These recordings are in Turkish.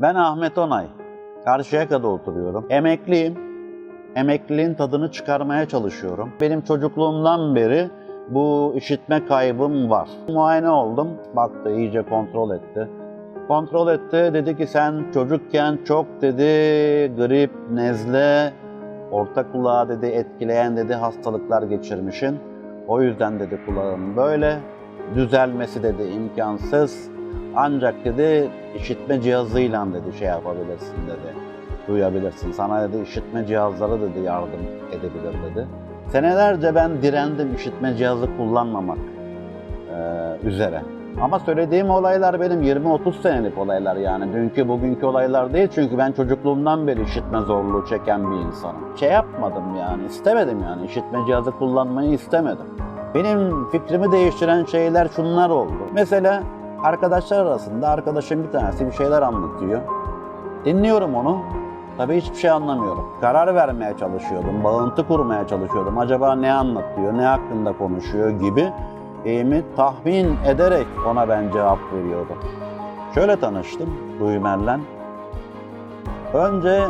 Ben Ahmet Onay. Karşıyaka'da oturuyorum. Emekliyim. Emekliliğin tadını çıkarmaya çalışıyorum. Benim çocukluğumdan beri bu işitme kaybım var. Muayene oldum. Baktı, iyice kontrol etti. Kontrol etti. Dedi ki sen çocukken çok dedi grip, nezle, orta kulağı dedi etkileyen dedi hastalıklar geçirmişsin. O yüzden dedi kulağım böyle. Düzelmesi dedi imkansız. Ancak dedi işitme cihazıyla dedi şey yapabilirsin dedi. Duyabilirsin. Sana dedi işitme cihazları dedi yardım edebilir dedi. Senelerce ben direndim işitme cihazı kullanmamak eee, üzere. Ama söylediğim olaylar benim 20-30 senelik olaylar yani. Dünkü bugünkü olaylar değil çünkü ben çocukluğumdan beri işitme zorluğu çeken bir insanım. Şey yapmadım yani istemedim yani işitme cihazı kullanmayı istemedim. Benim fikrimi değiştiren şeyler şunlar oldu. Mesela arkadaşlar arasında arkadaşım bir tanesi bir şeyler anlatıyor. Dinliyorum onu. Tabii hiçbir şey anlamıyorum. Karar vermeye çalışıyordum, bağıntı kurmaya çalışıyordum. Acaba ne anlatıyor, ne hakkında konuşuyor gibi eğimi tahmin ederek ona ben cevap veriyordum. Şöyle tanıştım Duymer'le. Önce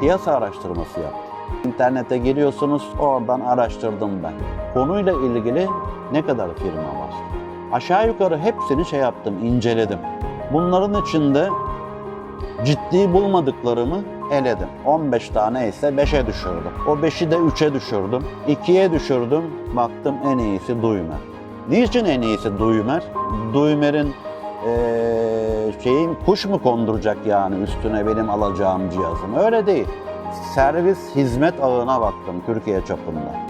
piyasa araştırması yaptım. İnternete giriyorsunuz, oradan araştırdım ben. Konuyla ilgili ne kadar firma var? Aşağı yukarı hepsini şey yaptım, inceledim. Bunların içinde ciddi bulmadıklarımı eledim. 15 tane ise 5'e düşürdüm. O 5'i de 3'e düşürdüm. 2'ye düşürdüm. Baktım en iyisi Duymer. Niçin en iyisi Duymer? Duymer'in eee şeyin kuş mu konduracak yani üstüne benim alacağım cihazım? Öyle değil. Servis hizmet ağına baktım Türkiye çapında.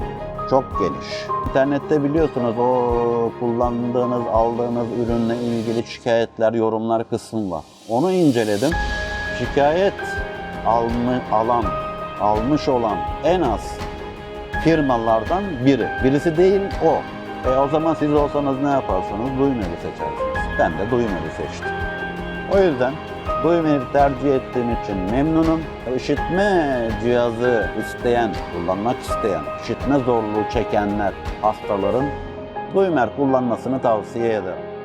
Çok geniş. İnternette biliyorsunuz o kullandığınız, aldığınız ürünle ilgili şikayetler, yorumlar kısmı var. Onu inceledim. Şikayet alma, alan, almış olan en az firmalardan biri. Birisi değil o. E o zaman siz olsanız ne yaparsınız? Duymer'i seçersiniz. Ben de Duymer'i seçtim. O yüzden Duymer'i tercih ettiğim için memnunum. İşitme cihazı isteyen, kullanmak isteyen, işitme zorluğu çekenler, hastaların Duymer kullanmasını tavsiye ederim.